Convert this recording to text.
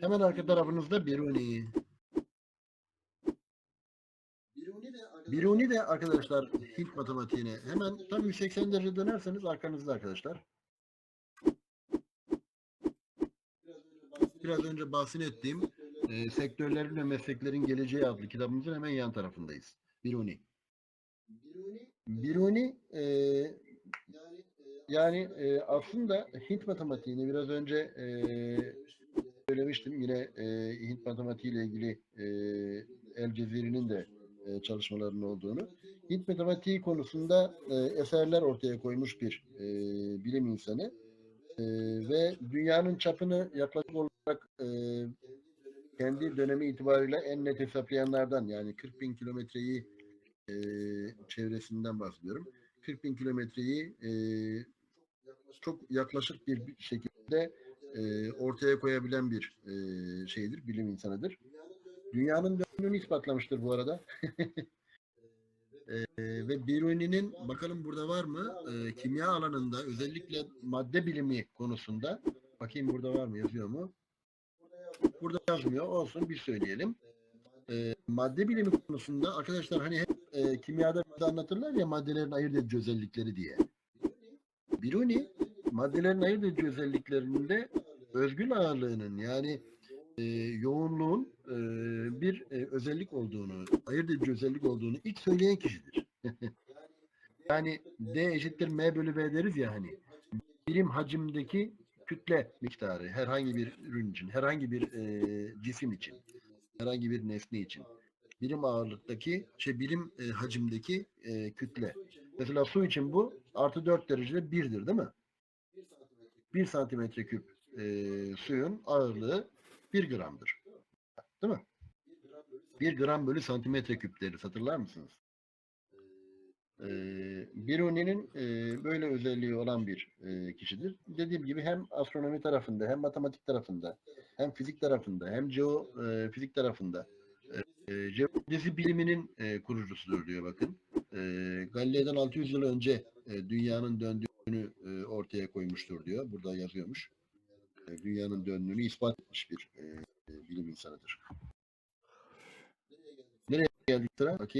Hemen arka tarafınızda Biruni. Biruni de arkadaşlar Hint matematiğine hemen tam 180 derece dönerseniz arkanızda arkadaşlar. Biraz önce bahsettiğim e, sektörlerin ve mesleklerin geleceği adlı kitabımızın hemen yan tarafındayız. Biruni. Biruni e, yani e, aslında Hint matematiğini biraz önce e, söylemiştim. Yine e, Hint matematiği ile ilgili e, El Ceziri'nin de e, çalışmalarının olduğunu. Hint matematiği konusunda e, eserler ortaya koymuş bir e, bilim insanı. E, ve dünyanın çapını yaklaşık olarak e, kendi dönemi itibariyle en net hesaplayanlardan yani 40 bin kilometreyi e, çevresinden bahsediyorum. 40 bin kilometreyi e, çok yaklaşık bir şekilde e, ortaya koyabilen bir e, şeydir, bilim insanıdır. Dünyanın döndüğünü ispatlamıştır bu arada. E, ve Biruni'nin bakalım burada var mı? E, kimya alanında özellikle madde bilimi konusunda bakayım burada var mı yazıyor mu? Burada yazmıyor. Olsun bir söyleyelim. E, madde bilimi konusunda arkadaşlar hani hep e, kimyada anlatırlar ya maddelerin ayırt edici özellikleri diye. Biruni maddelerin ayırt edici özelliklerinde özgül ağırlığının yani e, yoğunluğun e, bir e, özellik olduğunu, ayırt edici özellik olduğunu ilk söyleyen kişidir. yani D eşittir M bölü B deriz ya hani. Birim hacimdeki kütle miktarı herhangi bir ürün için, herhangi bir e, cisim için, herhangi bir nesne için. Birim ağırlıktaki, şey birim e, hacimdeki e, kütle. Mesela su için bu artı 4 derecede birdir değil mi? 1 santimetre küp e, suyun ağırlığı 1 gramdır. Değil mi? 1 gram bölü santimetre küp deriz. Hatırlar mısınız? E, Biruni'nin e, böyle özelliği olan bir e, kişidir. Dediğim gibi hem astronomi tarafında, hem matematik tarafında, hem fizik tarafında, hem geo e, tarafında e, jeodezi biliminin e, kurucusudur diyor bakın. E, Galileo'dan 600 yıl önce e, dünyanın döndüğünü e, ortaya koymuştur diyor. Burada yazıyormuş. E, dünyanın döndüğünü ispat etmiş bir e, e, bilim insanıdır. Nereye geldik sıra? Bakayım.